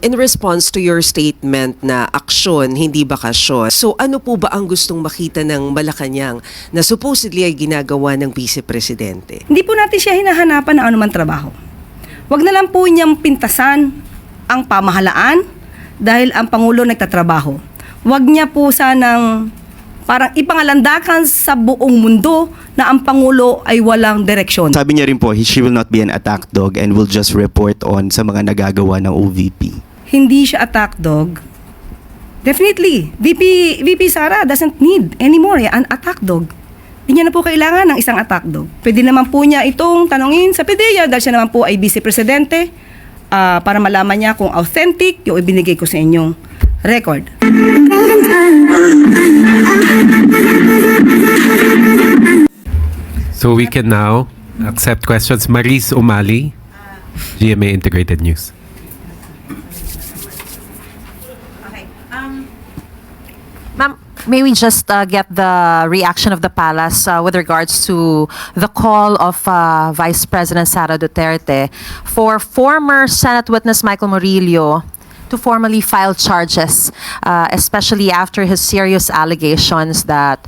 In response to your statement na aksyon, hindi bakasyon, so ano po ba ang gustong makita ng Malacanang na supposedly ay ginagawa ng Vice Presidente? Hindi po natin siya hinahanapan ng anumang trabaho. Huwag na lang po niyang pintasan ang pamahalaan dahil ang Pangulo nagtatrabaho. Huwag niya po sanang parang ipangalandakan sa buong mundo na ang Pangulo ay walang direksyon. Sabi niya rin po, he- she will not be an attack dog and will just report on sa mga nagagawa ng OVP. Hindi siya attack dog. Definitely, VP, VP Sara doesn't need anymore an attack dog. Hindi niya na po kailangan ng isang attack dog. Pwede naman po niya itong tanongin sa PDEA dahil siya naman po ay vice presidente ah, para malaman niya kung authentic yung ibinigay ko sa inyong record. So we can now accept questions. Maris Umali, GMA Integrated News. Ma'am, may we just uh, get the reaction of the palace uh, with regards to the call of uh, Vice President Sara Duterte for former Senate witness Michael Murillo to formally file charges, uh, especially after his serious allegations that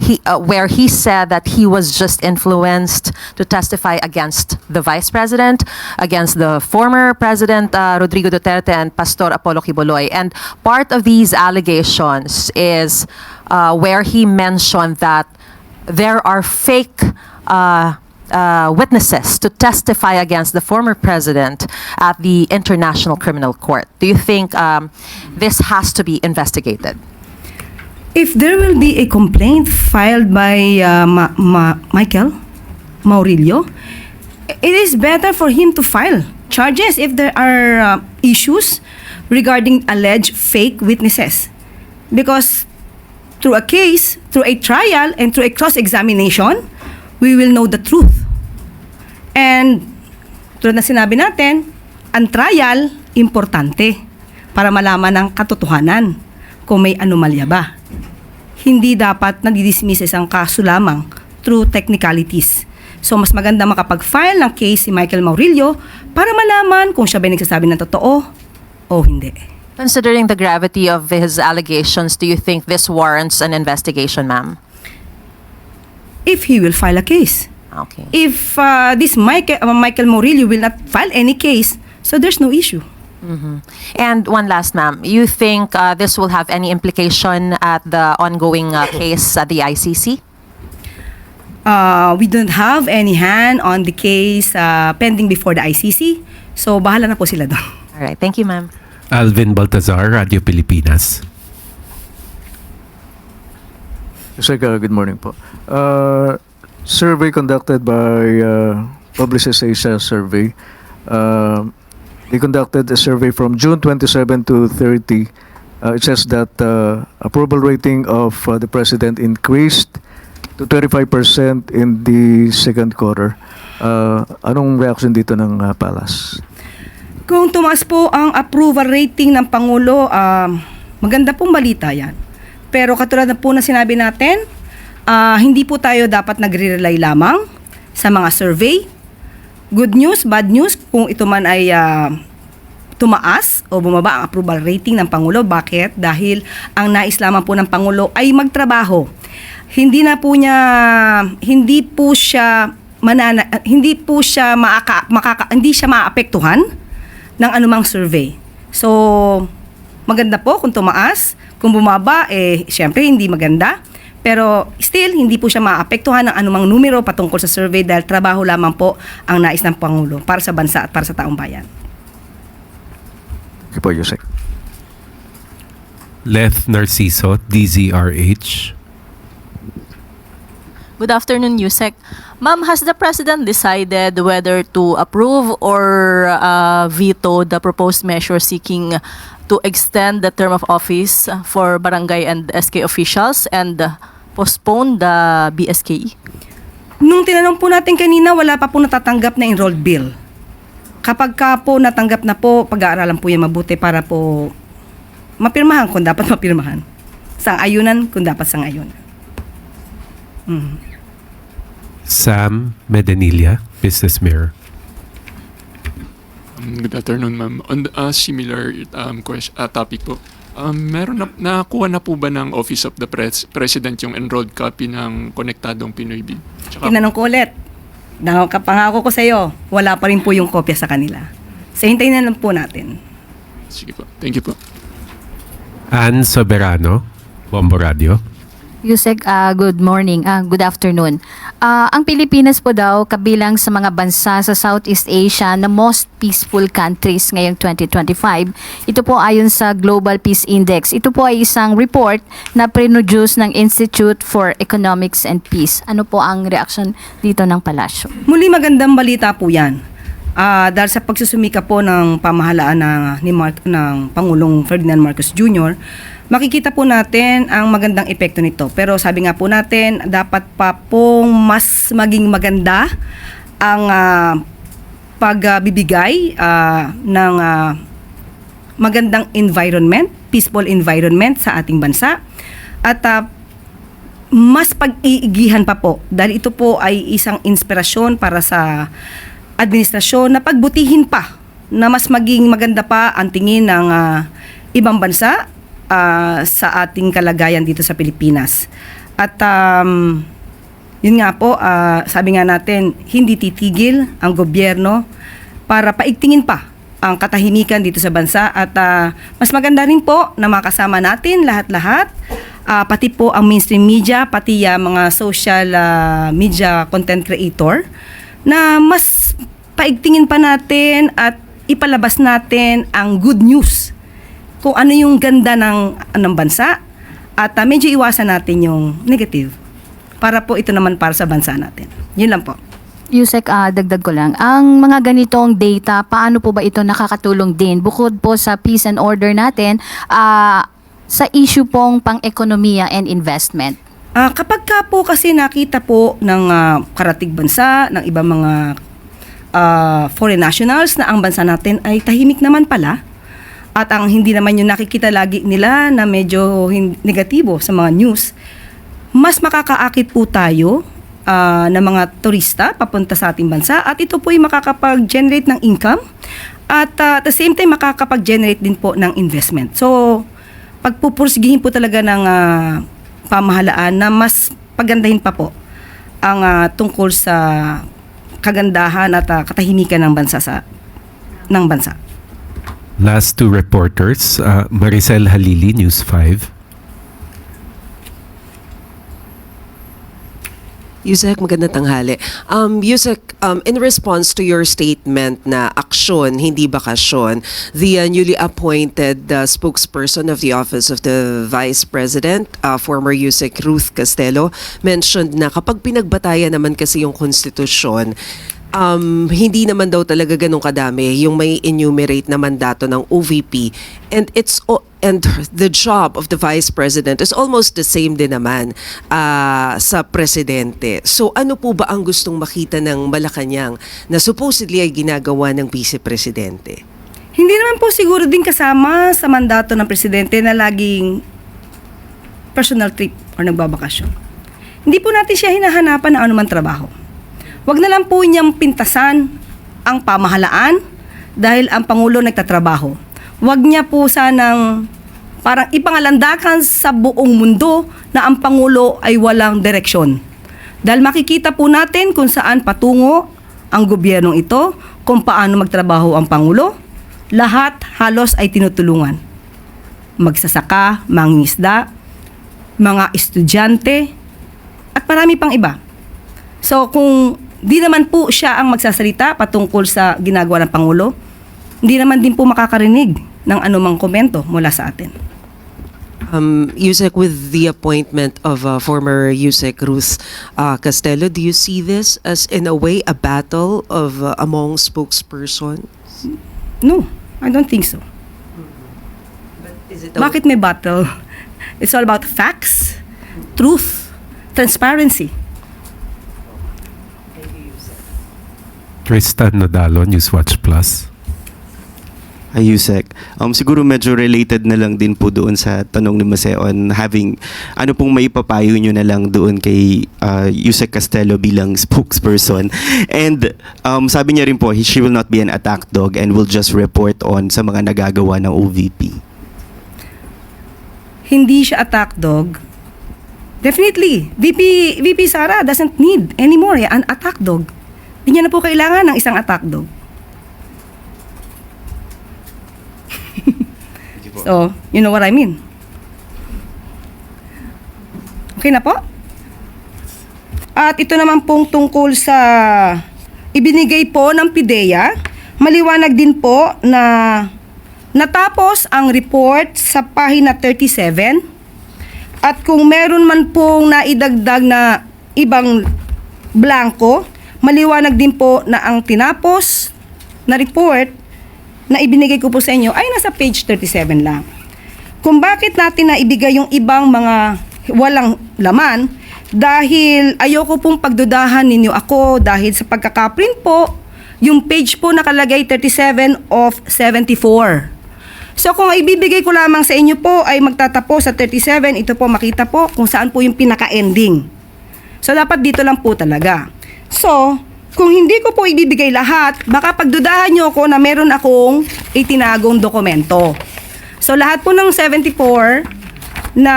he, uh, where he said that he was just influenced to testify against the vice president, against the former president uh, Rodrigo Duterte and Pastor Apollo Quiboloy. And part of these allegations is uh, where he mentioned that there are fake. Uh, uh, witnesses to testify against the former president at the International Criminal Court. Do you think um, this has to be investigated? If there will be a complaint filed by uh, Ma- Ma- Michael Maurilio, it is better for him to file charges if there are uh, issues regarding alleged fake witnesses. Because through a case, through a trial, and through a cross-examination, we will know the truth. And tulad na sinabi natin, ang trial, importante para malaman ng katotohanan kung may anomalya ba. Hindi dapat nadidismiss isang kaso lamang through technicalities. So mas maganda makapag-file ng case si Michael Maurilio para malaman kung siya ba yung nagsasabi ng totoo o hindi. Considering the gravity of his allegations, do you think this warrants an investigation, ma'am? If he will file a case. Okay. If uh, this Michael, uh, Michael Maurilio will not file any case, so there's no issue. And one last, ma'am. You think uh, this will have any implication at the ongoing uh, case at the ICC? Uh, we don't have any hand on the case uh, pending before the ICC. So bahala na po sila doon. All right. Thank you, ma'am. Alvin Baltazar, Radio Pilipinas. Sir, uh, good morning po. Uh, survey conducted by uh, Publicis Asia Survey. Uh, they conducted a survey from June 27 to 30. Uh, it says that uh, approval rating of uh, the president increased to 35% in the second quarter. Uh, anong reaction dito ng uh, Palace? Kung tumaas po ang approval rating ng Pangulo, um, maganda pong balita yan. Pero katulad na po na sinabi natin, ah, hindi po tayo dapat nagre-rely lamang sa mga survey. Good news, bad news, kung ito man ay ah, tumaas o bumaba ang approval rating ng Pangulo. Bakit? Dahil ang nais lamang po ng Pangulo ay magtrabaho. Hindi na po niya, hindi po siya manana, hindi po siya maaka, makaka, hindi siya maapektuhan ng anumang survey. So, maganda po kung tumaas. Kung bumaba, eh, syempre hindi maganda. Pero still, hindi po siya maapektuhan ng anumang numero patungkol sa survey dahil trabaho lamang po ang nais ng Pangulo para sa bansa at para sa taong bayan. Okay po, Yusek. Leth Narciso, DZRH. Good afternoon, Yusek. Ma'am, has the President decided whether to approve or uh, veto the proposed measure seeking to extend the term of office for barangay and SK officials and postpone the BSKE? Nung tinanong po natin kanina, wala pa po natatanggap na enrolled bill. Kapag ka po natanggap na po, pag-aaralan po yan mabuti para po mapirmahan kung dapat mapirmahan. Sang-ayunan kung dapat sang-ayunan. Mm. Sam Medenilla, Business Mirror. Um, good afternoon, ma'am. On the, uh, similar um, question, uh, topic po, um, meron na, nakuha na po ba ng Office of the Pres- President yung enrolled copy ng Konektadong Pinoy Bid? Tsaka, Tinanong ko ulit. Nakapangako ko sa iyo, wala pa rin po yung kopya sa kanila. So, hintayin na lang po natin. sige po. Thank you po. Ann Soberano, Bombo Radio. Yusek, ah, good morning, ah, good afternoon. Ah, ang Pilipinas po daw kabilang sa mga bansa sa Southeast Asia na most peaceful countries ngayong 2025. Ito po ayon sa Global Peace Index. Ito po ay isang report na produce ng Institute for Economics and Peace. Ano po ang reaction dito ng palasyo? Muli magandang balita po yan. Ah, dahil sa pagsusumika po ng pamahalaan ng, ni Mark, ng Pangulong Ferdinand Marcos Jr., makikita po natin ang magandang epekto nito. Pero sabi nga po natin, dapat pa pong mas maging maganda ang ah, pagbibigay ah, ng ah, magandang environment, peaceful environment sa ating bansa. At ah, mas pag-iigihan pa po dahil ito po ay isang inspirasyon para sa administrasyon na pagbutihin pa na mas maging maganda pa ang tingin ng ah, ibang bansa ah, sa ating kalagayan dito sa Pilipinas. At um, yun nga po, ah, sabi nga natin, hindi titigil ang gobyerno para paigtingin pa ang katahimikan dito sa bansa at ah, mas maganda rin po na makasama natin lahat-lahat Ah, pati po ang mainstream media pati ah, mga social ah, media content creator na mas paigtingin pa natin at ipalabas natin ang good news kung ano yung ganda ng, ng bansa at ah, medyo iwasan natin yung negative para po ito naman para sa bansa natin. Yun lang po. Yusek, ah, dagdag ko lang. Ang mga ganitong data, paano po ba ito nakakatulong din? Bukod po sa peace and order natin, ah, sa issue pong pang-ekonomiya and investment. Ah, kapag ka po kasi nakita po ng ah, karatig bansa, ng ibang mga ah, foreign nationals na ang bansa natin ay tahimik naman pala at ang hindi naman yung nakikita lagi nila na medyo negatibo sa mga news, mas makakaakit po tayo ah, ng mga turista papunta sa ating bansa at ito po ay makakapag-generate ng income at ah, at the same time makakapag-generate din po ng investment. So, pagpupursigihin po talaga ng ah, pamahalaan na mas pagandahin pa po ang ah, tungkol sa kagandahan at ah, katahimikan ng bansa sa ng bansa. Last two reporters, uh, Maricel Halili, News 5. Yusek, magandang tanghali. Um, Yusek, um, in response to your statement na aksyon, hindi bakasyon, the uh, newly appointed uh, spokesperson of the Office of the Vice President, uh, former Yusek Ruth Castelo, mentioned na kapag pinagbatayan naman kasi yung konstitusyon, um, hindi naman daw talaga ganun kadami yung may enumerate na mandato ng OVP and it's and the job of the vice president is almost the same din naman ah, sa presidente. So ano po ba ang gustong makita ng Malacanang na supposedly ay ginagawa ng vice presidente? Hindi naman po siguro din kasama sa mandato ng presidente na laging personal trip or nagbabakasyon. Hindi po natin siya hinahanapan ng anumang trabaho. Huwag na lang po niyang pintasan ang pamahalaan dahil ang Pangulo nagtatrabaho. Huwag niya po sanang parang ipangalandakan sa buong mundo na ang Pangulo ay walang direksyon. Dahil makikita po natin kung saan patungo ang gobyernong ito, kung paano magtrabaho ang Pangulo, lahat halos ay tinutulungan. Magsasaka, mangingisda, mga estudyante, at marami pang iba. So kung di naman po siya ang magsasalita patungkol sa ginagawa ng Pangulo, hindi naman din po makakarinig ng anumang komento mula sa atin. Um, Yusek, with the appointment of uh, former Yusek Ruth uh, Castelo, do you see this as in a way a battle of uh, among spokesperson? No, I don't think so. Is it Bakit may battle? It's all about facts, truth, transparency. Tristan Nodalo, Newswatch Plus. Ayusek. Um, siguro medyo related na lang din po doon sa tanong ni Mase on having, ano pong may papayo nyo na lang doon kay uh, Yusek Castello bilang spokesperson. And um, sabi niya rin po, he- she will not be an attack dog and will just report on sa mga nagagawa ng OVP. Hindi siya attack dog. Definitely, VP, VP Sara doesn't need anymore an attack dog. Hindi niya na po kailangan ng isang attack dog. so, you know what I mean? Okay na po? At ito naman pong tungkol sa ibinigay po ng PIDEA, maliwanag din po na natapos ang report sa pahina 37 at kung meron man pong naidagdag na ibang blanco, maliwanag din po na ang tinapos na report na ibinigay ko po sa inyo ay nasa page 37 lang. Kung bakit natin na ibigay yung ibang mga walang laman, dahil ayoko pong pagdudahan ninyo ako dahil sa pagkakaprint po, yung page po nakalagay 37 of 74. So kung ibibigay ko lamang sa inyo po ay magtatapos sa 37, ito po makita po kung saan po yung pinaka-ending. So dapat dito lang po talaga. So, kung hindi ko po ibibigay lahat, baka pagdudahan nyo ako na meron akong itinagong dokumento. So lahat po ng 74 na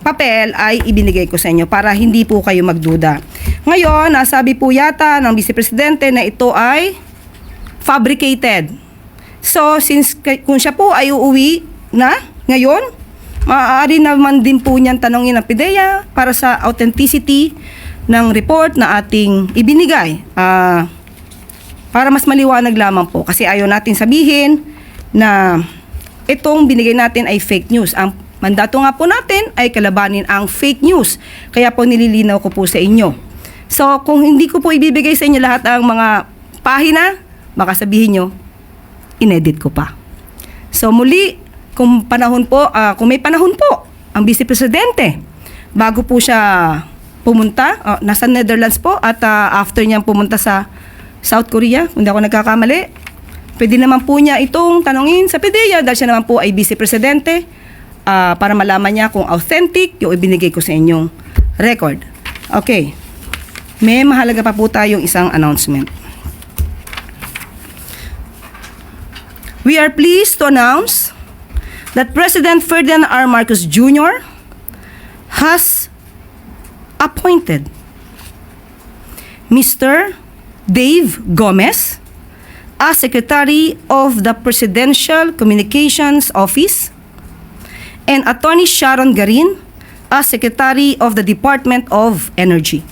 papel ay ibinigay ko sa inyo para hindi po kayo magduda. Ngayon, nasabi po yata ng Vice Presidente na ito ay fabricated. So, since kung siya po ay uuwi na ngayon, maaari naman din po niyan tanongin ng PIDEA para sa authenticity ng report na ating ibinigay. Ah, para mas maliwanag lamang po kasi ayaw natin sabihin na itong binigay natin ay fake news. Ang mandato nga po natin ay kalabanin ang fake news. Kaya po nililinaw ko po sa inyo. So, kung hindi ko po ibibigay sa inyo lahat ang mga pahina, baka sabihin nyo, inedit ko pa. So muli, kung panahon po, ah, kung may panahon po, ang Vice Presidente, bago po siya pumunta, ah, nasa Netherlands po, at ah, after niyang pumunta sa South Korea, kung hindi ako nagkakamali, pwede naman po niya itong tanongin sa PDEA dahil siya naman po ay Vice Presidente ah, para malaman niya kung authentic yung ibinigay ko sa inyong record. Okay. May mahalaga pa po tayong isang announcement. We are pleased to announce that President Ferdinand R. Marcos Jr. has appointed Mr. Dave Gomez as Secretary of the Presidential Communications Office and Attorney Sharon Garin as Secretary of the Department of Energy.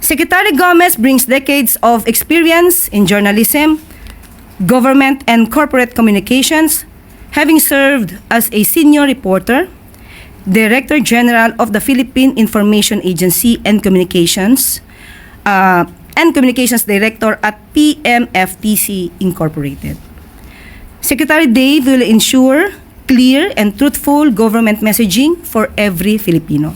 Secretary Gomez brings decades of experience in journalism, government and corporate communications, having served as a senior reporter, Director General of the Philippine Information Agency and Communications, uh, and Communications Director at PMFTC Incorporated. Secretary Dave will ensure clear and truthful government messaging for every Filipino.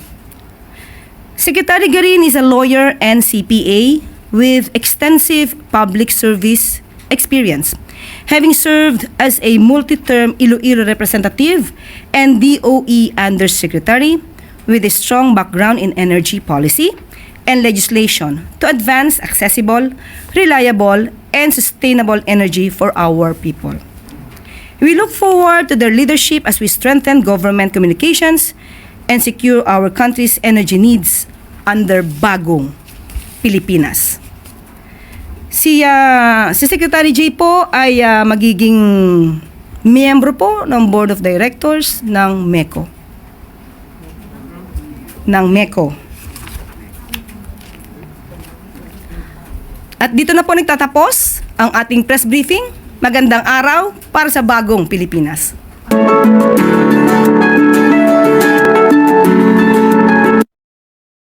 Secretary Garin is a lawyer and CPA with extensive public service experience, having served as a multi-term Iloilo representative and DOE Undersecretary with a strong background in energy policy and legislation to advance accessible, reliable, and sustainable energy for our people. We look forward to their leadership as we strengthen government communications and secure our country's energy needs under bagong Pilipinas. Si, ah, si Secretary J po ay ah, magiging miyembro po ng Board of Directors ng MECO. Ng MECO. At dito na po nagtatapos ang ating press briefing. Magandang araw para sa bagong Pilipinas.